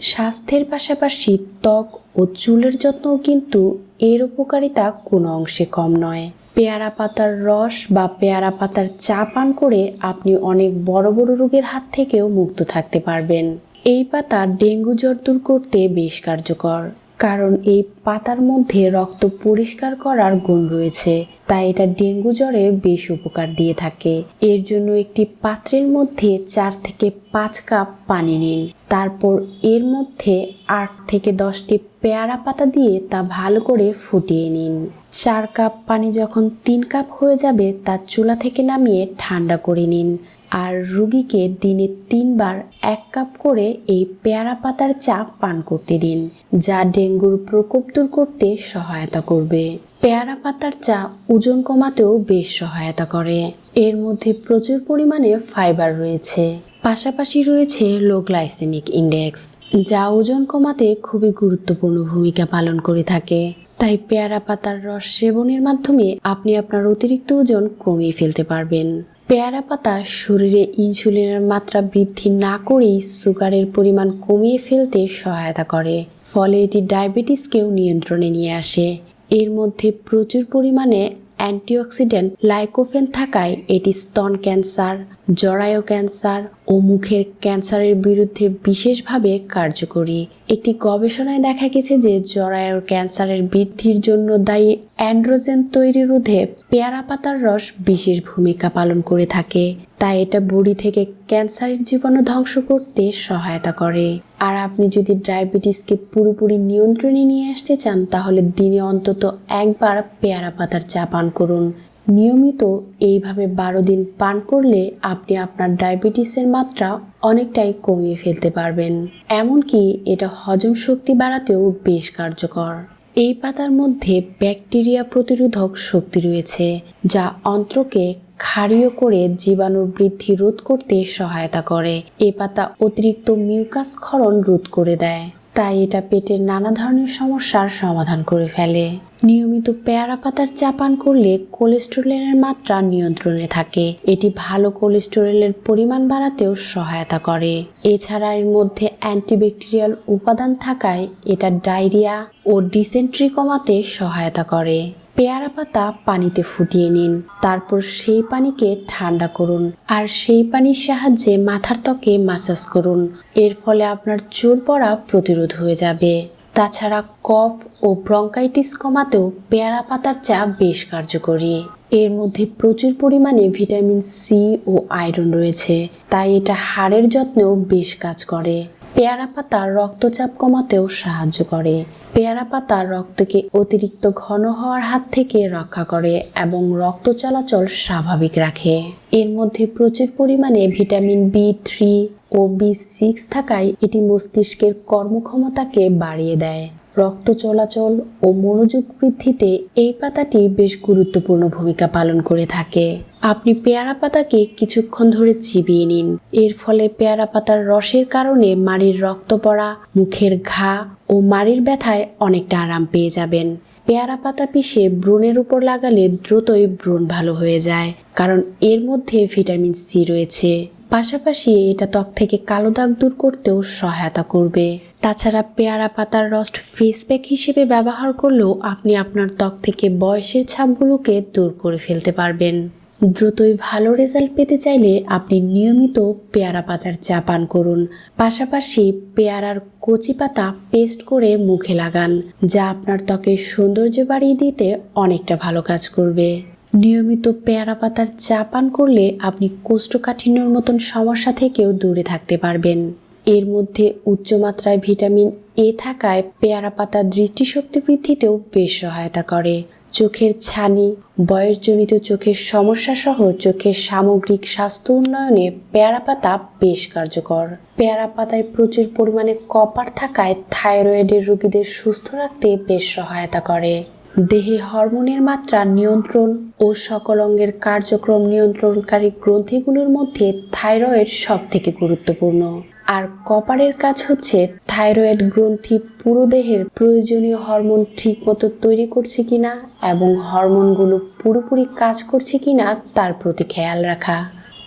স্বাস্থ্যের পাশাপাশি ত্বক ও চুলের যত্নও কিন্তু এর উপকারিতা কোনো অংশে কম নয়। পেয়ারা পাতার রস বা পেয়ারা পাতার চা পান করে আপনি অনেক বড় বড় রোগের হাত থেকেও মুক্ত থাকতে পারবেন। এই পাতা ডেঙ্গু জ্বর দূর করতে বেশ কার্যকর। কারণ এই পাতার মধ্যে রক্ত পরিষ্কার করার গুণ রয়েছে। তাই এটা ডেঙ্গু জ্বরে বেশ উপকার দিয়ে থাকে। এর জন্য একটি পাত্রের মধ্যে চার থেকে পাঁচ কাপ পানি নিন। তারপর এর মধ্যে আট থেকে দশটি পেয়ারা পাতা দিয়ে তা ভালো করে ফুটিয়ে নিন। চার কাপ পানি যখন তিন কাপ হয়ে যাবে, তা চুলা থেকে নামিয়ে ঠান্ডা করে নিন। আর রুগীকে দিনে তিনবার এক কাপ করে এই পেয়ারা পাতার চা পান করতে দিন, যা ডেঙ্গুর প্রকোপ দূর করতে সহায়তা করবে। পেয়ারা পাতার চা ওজন কমাতেও বেশ সহায়তা করে। এর মধ্যে প্রচুর পরিমাণে ফাইবার রয়েছে। পাশাপাশি রয়েছে লো গ্লাইসেমিক ইন্ডেক্স, যা ওজন কমাতে খুবই গুরুত্বপূর্ণ ভূমিকা পালন করে থাকে। তাই পেয়ারা পাতার রস সেবনের মাধ্যমে আপনি আপনার অতিরিক্ত ওজন কমিয়ে ফেলতে পারবেন। পেয়ারা পাতা শরীরে ইনসুলিনের মাত্রা বৃদ্ধি না করেই সুগারের পরিমাণ কমিয়ে ফেলতে সহায়তা করে। ফলে এটি ডায়াবেটিসকেও নিয়ন্ত্রণে নিয়ে আসে। এর মধ্যে প্রচুর পরিমাণে অ্যান্টিঅক্সিডেন্ট লাইকোফেন থাকায় এটি স্তন ক্যান্সার, জরায়ু ক্যান্সার ও মুখের ক্যান্সারের বিরুদ্ধে বিশেষভাবে কার্যকরী। একটি গবেষণায় দেখা গেছে যে জরায়ুর ক্যান্সারের বৃদ্ধির জন্য দায়ী অ্যান্ড্রোজেন তৈরি রোধে পেয়ারা পাতার রস বিশেষ ভূমিকা পালন করে থাকে। তাই এটা বুড়ি থেকে ক্যান্সারের জীবাণু ধ্বংস করতে সহায়তা করে। আর আপনি যদি ডায়াবেটিসকে পুরোপুরি নিয়ন্ত্রণে নিয়ে আসতে চান, তাহলে দিনে অন্তত একবার পেয়ারা পাতার চা পান করুন। নিয়মিত এইভাবে বারো দিন পান করলে আপনি আপনার ডায়াবেটিসের মাত্রা অনেকটাই কমিয়ে ফেলতে পারবেন। এমনকি এটা হজম শক্তি বাড়াতেও বেশ কার্যকর। এই পাতার মধ্যে ব্যাকটেরিয়া প্রতিরোধক শক্তি রয়েছে, যা অন্ত্রকে ক্ষারীয় করে জীবাণুর বৃদ্ধি রোধ করতে সহায়তা করে। এ পাতা অতিরিক্ত মিউকাস ক্ষরণ রোধ করে দেয়। তাই এটা পেটের নানা ধরনের সমস্যার সমাধান করে ফেলে। নিয়মিত পেয়ারা পাতার চা পান করলে কোলেস্টেরলের মাত্রা নিয়ন্ত্রণে থাকে। এটি ভালো কোলেস্টেরলের পরিমাণ বাড়াতেও সহায়তা করে। এছাড়া এর মধ্যে অ্যান্টিব্যাকটেরিয়াল উপাদান থাকায় এটা ডায়রিয়া ও ডিসেন্ট্রি কমাতে সহায়তা করে। পেয়ারা পাতা পানিতে ফুটিয়ে নিন। তারপর সেই পানিকে ঠান্ডা করুন আর সেই পানির সাহায্যে মাথার ত্বকে মাসাজ করুন। এর ফলে আপনার চুল পড়া প্রতিরোধ হয়ে যাবে। তাছাড়া কফ ও ব্রঙ্কাইটিস কমাতেও পেয়ারা পাতার চা বেশ কার্যকরী। এর মধ্যে প্রচুর পরিমাণে ভিটামিন সি ও আয়রন রয়েছে, তাই এটা হাড়ের যত্নেও বেশ কাজ করে। পেয়ারা পাতা রক্তচাপ কমাতেও সাহায্য করে। পেয়ারা পাতা রক্তকে অতিরিক্ত ঘন হওয়ার হাত থেকে রক্ষা করে এবং রক্ত চলাচল স্বাভাবিক রাখে। এর মধ্যে প্রচুর পরিমাণে ভিটামিন বি থ্রি ও বি সিক্স থাকায় এটি মস্তিষ্কের কর্মক্ষমতাকে বাড়িয়ে দেয়। রক্ত চলাচল ও মনোযোগ বৃদ্ধিতে এই পাতাটি বেশ গুরুত্বপূর্ণ ভূমিকা পালন করে থাকে। আপনি পেয়ারা পাতাকে কিছুক্ষণ ধরে চিবিয়ে নিন। এর ফলে পেয়ারা পাতার রসের কারণে মাড়ির রক্ত পড়া, মুখের ঘা ও মাড়ির ব্যথায় অনেকটা আরাম পেয়ে যাবেন। পেয়ারা পাতা পিষে ব্রণের উপর লাগালে দ্রুতই ব্রণ ভালো হয়ে যায়, কারণ এর মধ্যে ভিটামিন সি রয়েছে। পাশাপাশি এটা ত্বক থেকে কালো দাগ দূর করতেও সহায়তা করবে। তাছাড়া পেয়ারা পাতার রস ফেস প্যাক হিসেবে ব্যবহার করলেও আপনি আপনার ত্বক থেকে বয়সের ছাপগুলোকে দূর করে ফেলতে পারবেন। দ্রুতই ভালো রেজাল্ট পেতে চাইলে আপনি নিয়মিত পেয়ারা পাতার চা পান করুন। পাশাপাশি পেয়ারার কচি পাতা পেস্ট করে মুখে লাগান, যা আপনার ত্বকের সৌন্দর্য বাড়িয়ে দিতে অনেকটা ভালো কাজ করবে। নিয়মিত পেয়ারা পাতার চা পান করলে আপনি কোষ্ঠকাঠিন্যর মতন সমস্যা থেকেও দূরে থাকতে পারবেন। এর মধ্যে উচ্চমাত্রায় ভিটামিন এ থাকায় পেয়ারা পাতা দৃষ্টিশক্তি বৃদ্ধিতেও বেশ সহায়তা করে। চোখের ছানি, বয়সজনিত চোখের সমস্যা সহ চোখের সামগ্রিক স্বাস্থ্য উন্নয়নে পেয়ারা পাতা বেশ কার্যকর। পেয়ারা পাতায় প্রচুর পরিমাণে কপার থাকায় থাইরয়েডের রোগীদের সুস্থ রাখতে বেশ সহায়তা করে। দেহে হরমোনের মাত্রা নিয়ন্ত্রণ ও সকল অঙ্গের কার্যক্রম নিয়ন্ত্রণকারী গ্রন্থিগুলোর মধ্যে থাইরয়েড সব থেকে গুরুত্বপূর্ণ। আর কপারের কাজ হচ্ছে থাইরয়েড গ্রন্থি পুরো দেহের প্রয়োজনীয় হরমোন ঠিকমতো তৈরি করছে কিনা এবং হরমোনগুলো পুরোপুরি কাজ করছে কিনা তার প্রতি খেয়াল রাখা।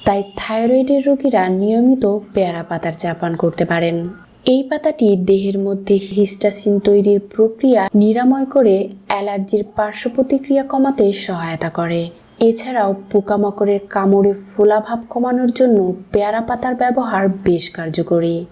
তাই থাইরয়েডের রোগীরা নিয়মিত পেয়ারা পাতার চা পান করতে পারেন। এই পাতাটি দেহের মধ্যে হিস্টাসিন তৈরির প্রক্রিয়া নিরাময় করে অ্যালার্জির পার্শ্ব প্রতিক্রিয়া কমাতে সহায়তা করে। এছাড়াও পোকামাকড়ের কামড়ে ফোলাভাব কমানোর জন্য পেয়ারা পাতার ব্যবহার বেশ কার্যকরী।